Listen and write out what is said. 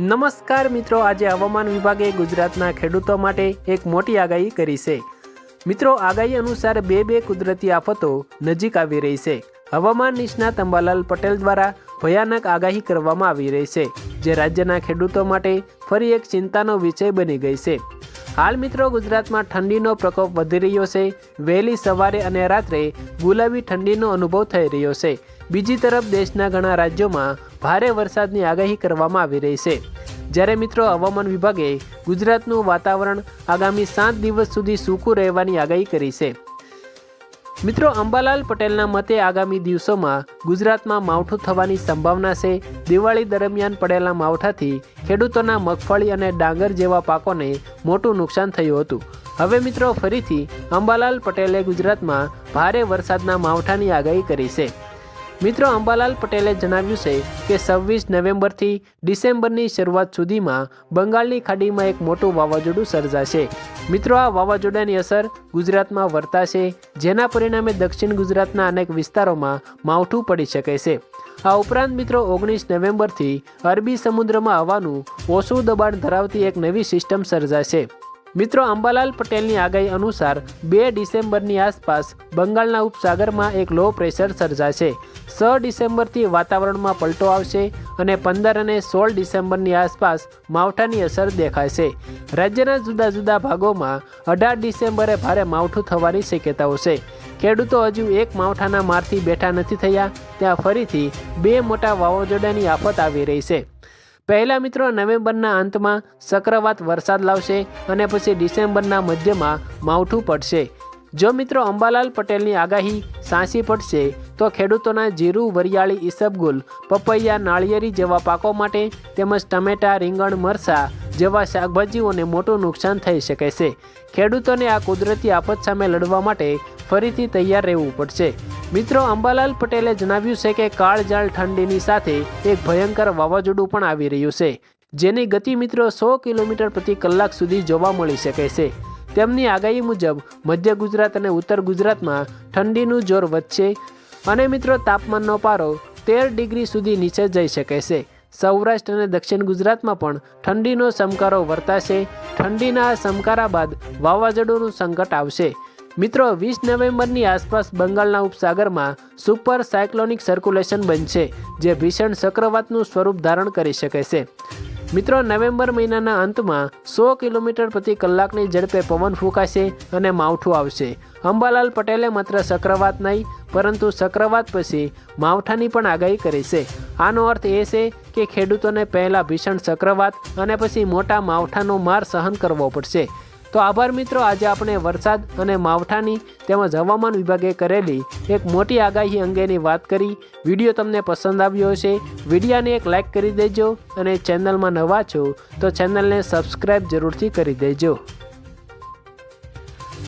નમસ્કાર મિત્રો, આજે હવામાન વિભાગે ગુજરાતના ખેડૂતો માટે એક મોટી આગાહી કરી છે. મિત્રો, આગાહી અનુસાર બે બે કુદરતી આફતો નજીક આવી રહી છે. હવામાન નિષ્ણાત અંબાલાલ પટેલ દ્વારા ભયાનક આગાહી કરવામાં આવી રહી છે, જે રાજ્યના ખેડૂતો માટે ફરી એક ચિંતાનો વિષય બની ગઈ છે. હાલ મિત્રો, ગુજરાતમાં ઠંડીનો પ્રકોપ વધી રહ્યો છે. વહેલી સવારે અને રાત્રે ગુલાબી ઠંડીનો અનુભવ થઈ રહ્યો છે. બીજી તરફ, દેશના ઘણા રાજ્યોમાં ભારે વરસાદની આગાહી કરવામાં આવી રહી છે. જ્યારે મિત્રો હવામાન વિભાગે ગુજરાતનું વાતાવરણ આગામી સાત દિવસ સુધી સૂકું રહેવાની આગાહી કરી છે. મિત્રો અંબાલાલ પટેલના મતે આગામી દિવસોમાં ગુજરાતમાં માવઠું થવાની સંભાવના છે. દિવાળી દરમિયાન પડેલા માવઠાથી ખેડૂતોના મગફળી અને ડાંગર જેવા પાકોને મોટું નુકસાન થયું હતું. હવે મિત્રો ફરીથી અંબાલાલ પટેલે ગુજરાતમાં ભારે વરસાદના માવઠાની આગાહી કરી છે. મિત્રો અંબાલાલ પટેલે જણાવ્યું છે કે છવ્વીસ નવેમ્બરથી ડિસેમ્બરની શરૂઆત સુધીમાં બંગાળની ખાડીમાં એક મોટું વાવાઝોડું સર્જાશે. મિત્રો, આ વાવાઝોડાની અસર ગુજરાતમાં વર્તાશે, જેના પરિણામે દક્ષિણ ગુજરાતના અનેક વિસ્તારોમાં માવઠું પડી શકે છે. આ ઉપરાંત મિત્રો, ઓગણીસ નવેમ્બરથી અરબી સમુદ્રમાં આવવાનું ઓછું દબાણ ધરાવતી એક નવી સિસ્ટમ સર્જાશે. મિત્રો અંબાલાલ પટેલની આગાહી અનુસાર બે ડિસેમ્બરની આસપાસ બંગાળના ઉપસાગરમાં એક લો પ્રેશર સર્જાશે. છ ડિસેમ્બરથી વાતાવરણમાં પલટો આવશે અને પંદર અને સોળ ડિસેમ્બરની આસપાસ માવઠાની અસર દેખાશે. રાજ્યના જુદા જુદા ભાગોમાં અઢાર ડિસેમ્બરે ભારે માવઠું થવાની શક્યતાઓ છે. ખેડૂતો હજુ એક માવઠાના મારથી બેઠા નથી થયા, ત્યાં ફરીથી બે મોટા વાવાઝોડાની આફત આવી રહી છે. પહેલા મિત્રો નવેમ્બરના અંતમાં ચક્રવાત વરસાદ લાવશે અને પછી ડિસેમ્બરના મધ્યમાં માવઠું પડશે. જો મિત્રો અંબાલાલ પટેલની આગાહી સાંસી પડશે, તો ખેડૂતોના જીરું, વરિયાળી ઈસબગુલ પપૈયા, નાળિયેરી જેવા પાકો માટે તેમજ ટમેટા, રીંગણ, મરસા જેવા શાકભાજીઓને મોટું નુકસાન થઈ શકે છે. ખેડૂતોને આ કુદરતી આફત સામે લડવા માટે ફરીથી તૈયાર રહેવું પડશે. મિત્રો, અંબાલાલ પટેલે જણાવ્યું છે કે કાળજાળ ઠંડીની સાથે એક ભયંકર વાવાઝોડું પણ આવી રહ્યું છે, જેની ગતિ મિત્રો સો કિલોમીટર પ્રતિ કલાક સુધી જોવા મળી શકે છે. તેમની આગાહી મુજબ, મધ્ય ગુજરાત અને ઉત્તર ગુજરાતમાં ઠંડીનું જોર વધશે અને મિત્રો તાપમાનનો પારો તેર ડિગ્રી સુધી નીચે જઈ શકે છે. સૌરાષ્ટ્ર અને દક્ષિણ ગુજરાતમાં પણ ઠંડીનો સમકારો વર્તાશે. ઠંડીના સમકારા બાદ વાવાઝોડુંનું સંકટ આવશે. મિત્રો, વીસ નવેમ્બરની આસપાસ બંગાળના ઉપસાગરમાં સુપર સાયક્લોનિક સર્ક્યુલેશન બનશે, જે ભીષણ ચક્રવાતનું સ્વરૂપ ધારણ કરી શકે છે. મિત્રો, નવેમ્બર મહિનાના અંતમાં સો કિલોમીટર પ્રતિ કલાકની ઝડપે પવન ફૂંકાશે અને માવઠું આવશે. અંબાલાલ પટેલે માત્ર ચક્રવાત નહીં, પરંતુ ચક્રવાત પછી માવઠાની પણ આગાહી કરી છે. આનો અર્થ એ છે કે ખેડૂતોને પહેલાં ભીષણ ચક્રવાત અને પછી મોટા માવઠાનો માર સહન કરવો પડશે. તો આભાર મિત્રો, આજે આપણે વરસાદ અને માવઠાની તેમજ હવામાન વિભાગે કરેલી એક મોટી આગાહી અંગેની વાત કરી. વીડિયો તમને પસંદ આવ્યો હશે, વિડીયાને એક લાઇક કરી દેજો અને ચેનલમાં નવા છો તો ચેનલને સબસ્ક્રાઈબ જરૂરથી કરી દેજો.